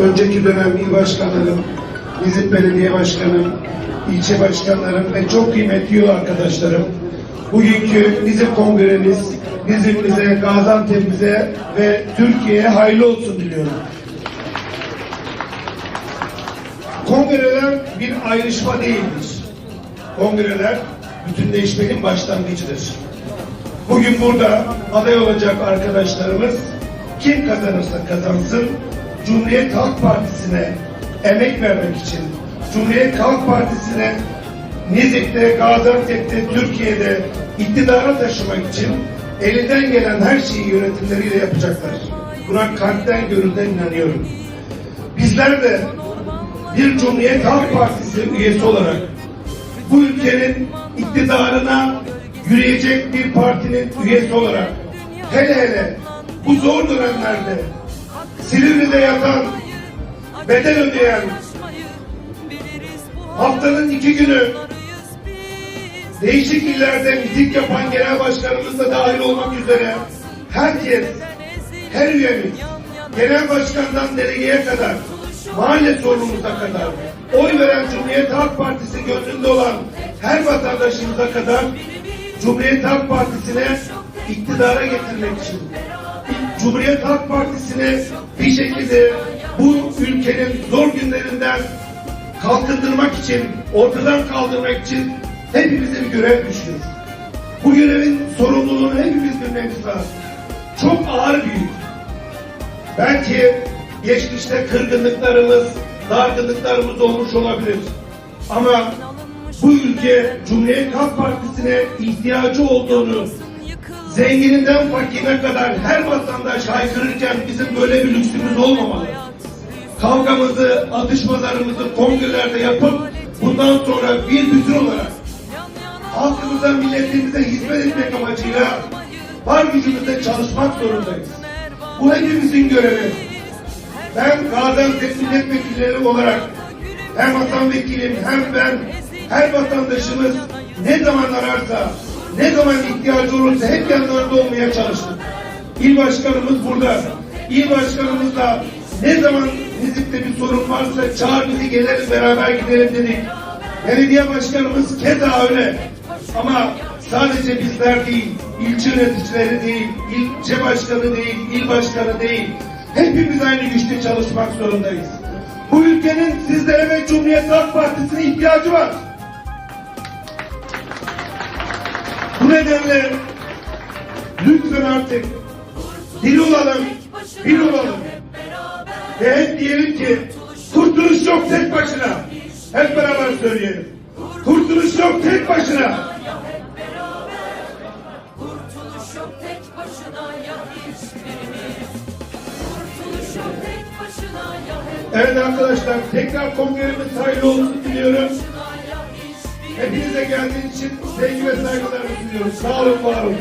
önceki dönem il başkanlarım, Nizip Belediye Başkanım, ilçe başkanlarım ve çok kıymetli yol arkadaşlarım, bugünkü Nizip Kongremiz, Nizip'imize, Gaziantep'imize ve Türkiye'ye hayırlı olsun diliyorum. Kongreler bir ayrışma değildir. Kongreler bütünleşmenin başlangıcıdır. Bugün burada aday olacak arkadaşlarımız kim kazanırsa kazansın Cumhuriyet Halk Partisi'ne emek vermek için, Cumhuriyet Halk Partisi'ne Nizip'te, Gaziantep'te, Türkiye'de iktidara taşımak için elinden gelen her şeyi yönetimleriyle yapacaklar. Buna kalpten gönülden inanıyorum. Bizler de bir Cumhuriyet Halk Partisi üyesi olarak bu ülkenin iktidarına yürüyecek bir partinin üyesi olarak hele hele bu zor dönemlerde Silivri'de yatan, bedel ödeyen, haftanın iki günü değişik illerde miting yapan genel başkanımız da dahil olmak üzere herkes, her üyemiz, genel başkandan delegeye kadar, mahalle sorumluza kadar, oy veren Cumhuriyet Halk Partisi gönlünde olan her vatandaşımıza kadar Cumhuriyet Halk Partisi'ne iktidara getirmek için, Cumhuriyet Halk Partisi'ni bir şekilde bu ülkenin zor günlerinden kalkındırmak için, ortadan kaldırmak için hepimize bir görev düşüyor. Bu görevin sorumluluğunu hepimiz bilmemiz lazım. Çok ağır bir yük. Belki geçmişte kırgınlıklarımız, dargınlıklarımız olmuş olabilir. Ama bu ülke Cumhuriyet Halk Partisi'ne ihtiyacı olduğunu zengininden fakirine kadar her vatandaş haykırırken bizim böyle bir lüksümüz olmamalı. Kavgamızı, atışmalarımızı kongrelerde yapıp bundan sonra bir bütün olarak halkımıza, milletimize hizmet etmek amacıyla var gücümüzle çalışmak zorundayız. Bu hepimizin görevi. Ben Gaziantep milletvekilleri olarak hem Hasan Vekilim hem ben her vatandaşımız ne zaman ararsa ne zaman ihtiyacı olursa hep yanlarında olmaya çalıştık. İl başkanımız burada. İl başkanımız da ne zaman Nizip'te bir sorun varsa çağır bizi gelelim beraber gidelim dedik. Belediye başkanımız keza öyle. Ama sadece bizler değil, ilçe yöneticileri değil, ilçe başkanı değil, il başkanı değil. Hepimiz aynı güçte çalışmak zorundayız. Bu ülkenin sizlere ve Cumhuriyet Halk Partisi'ne ihtiyacı var. Nedenle lütfen artık bir olalım, bir olalım. Ve hep diyelim ki kurtuluş yok tek başına. Hep beraber söyleyelim. Kurtuluş yok tek başına. Evet arkadaşlar tekrar kongremiz hayırlı olsun diliyorum. Hepinize geldiğiniz için sevgi ve saygılarımı sunuyorum. Sağ olun, var olun.